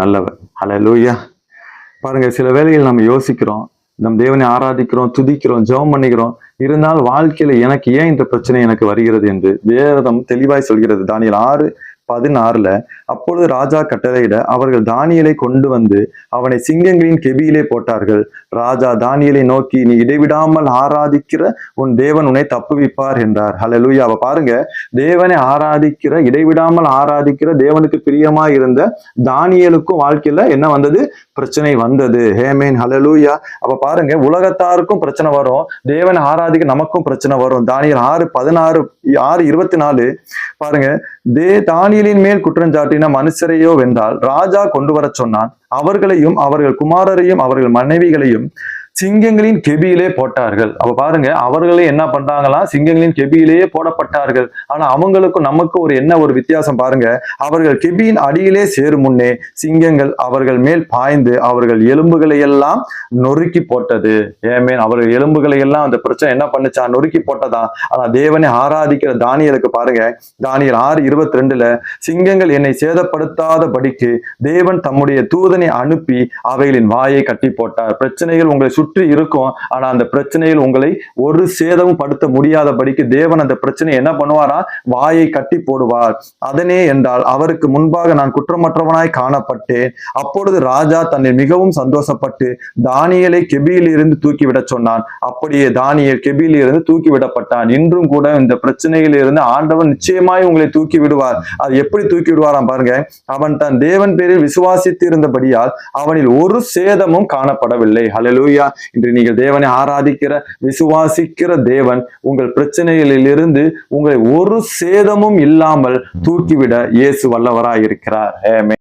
நல்லவர். ஹalleluya பாருங்க சில வேளைகள் நம்ம யோசிக்கிறோம் நம் தேவனை ஆராதிக்கிறோம் துதிக்கிறோம் ஜெபம் பண்ணிக்கிறோம். இருந்தால் வாழ்க்கையில எனக்கு ஏன் இந்த பிரச்சனை எனக்கு வருகிறது என்று வேதம் தெளிவாய் சொல்கிறது. தானியல் ஆறு பதினாறுல அப்பொழுது ராஜா கட்டளையிட அவர்கள் தானியலை கொண்டு வந்து அவனை சிங்கங்களின் கெபியிலே போட்டார்கள். ராஜா தானியலை நோக்கி நீ இடைவிடாமல் ஆராதிக்கிற உன் தேவன் உன்னை தப்புவிப்பார் என்றார். ஹலலூயா அவ பாருங்க தேவனை ஆராதிக்கிற இடைவிடாமல் ஆராதிக்கிற தேவனுக்கு பிரியமா இருந்த தானியலுக்கும் வாழ்க்கையில என்ன வந்தது? பிரச்சனை வந்தது. ஹேமேன் ஹலலூயா அப்ப பாருங்க உலகத்தாருக்கும் பிரச்சனை வரும் தேவனை ஆராதிக்க நமக்கும் பிரச்சனை வரும். தானியல் ஆறு பதினாறு ஆறு இருபத்தி நாலு பாருங்க. தே தானியலின் மேல் குற்றஞ்சாட்டின மனுஷரையோ வென்றால் ராஜா கொண்டு வர சொன்னான். அவர்களையும் அவர்கள் குமாரரையும் அவர்கள் மனைவிகளையும் சிங்கங்களின் கெபியிலே போட்டார்கள். அப்ப பாருங்க அவர்களே என்ன பண்றாங்களா? சிங்கங்களின் கெபியிலேயே போடப்பட்டார்கள். ஆனா அவங்களுக்கும் நமக்கு ஒரு என்ன ஒரு வித்தியாசம் பாருங்க. அவர்கள் கெபியின் அடியிலே சேரும் முன்னே சிங்கங்கள் அவர்கள் மேல் பாய்ந்து அவர்கள் எலும்புகளை எல்லாம் நொறுக்கி போட்டது. ஏமேன் அவர்கள் எலும்புகளை எல்லாம் அந்த பிரச்சனை என்ன பண்ணுச்சா? நொறுக்கி போட்டதா? ஆனா தேவனை ஆராதிக்கிற தானியலுக்கு பாருங்க. தானியல் ஆறு இருபத்தி ரெண்டுல சிங்கங்கள் என்னை சேதப்படுத்தாத படிக்கு தேவன் தம்முடைய தூதனை அனுப்பி அவைகளின் வாயை கட்டி போட்டார். பிரச்சனைகள் உங்களை சுற்றி இருக்கும். ஆனா அந்த பிரச்சனையில் உங்களை ஒரு சேதமும் படுத்த முடியாதபடிக்கு தேவன் அந்த பிரச்சனையை என்ன பண்ணுவாரா? வாயை கட்டி போடுவார். அதனே என்றால் அவருக்கு முன்பாக நான் குற்றமற்றவனாய் காணப்பட்டேன். அப்பொழுது ராஜா தன்னை மிகவும் சந்தோஷப்பட்டு தானியலை கெபியில் இருந்து தூக்கிவிடச் சொன்னான். அப்படியே தானியல் கெபியில் இருந்து தூக்கி விடப்பட்டான் இன்றும் கூட இந்த பிரச்சனையில் இருந்து ஆண்டவன் நிச்சயமாய் உங்களை தூக்கி விடுவார் அது எப்படி தூக்கி விடுவாராம் பாருங்க. அவன் தன் தேவன் பேரில் விசுவாசித்து இருந்தபடியால் அவனில் ஒரு சேதமும் காணப்படவில்லை. ஹலலூயா இன்று நீங்கள் தேவனை ஆராதிக்கிற விசுவாசிக்கிற தேவன் உங்கள் பிரச்சனைகளில் இருந்து உங்களை ஒரு சேதமும் இல்லாமல் தூக்கிவிட இயேசு வல்லவராய் இருக்கிறார் ஆமென்.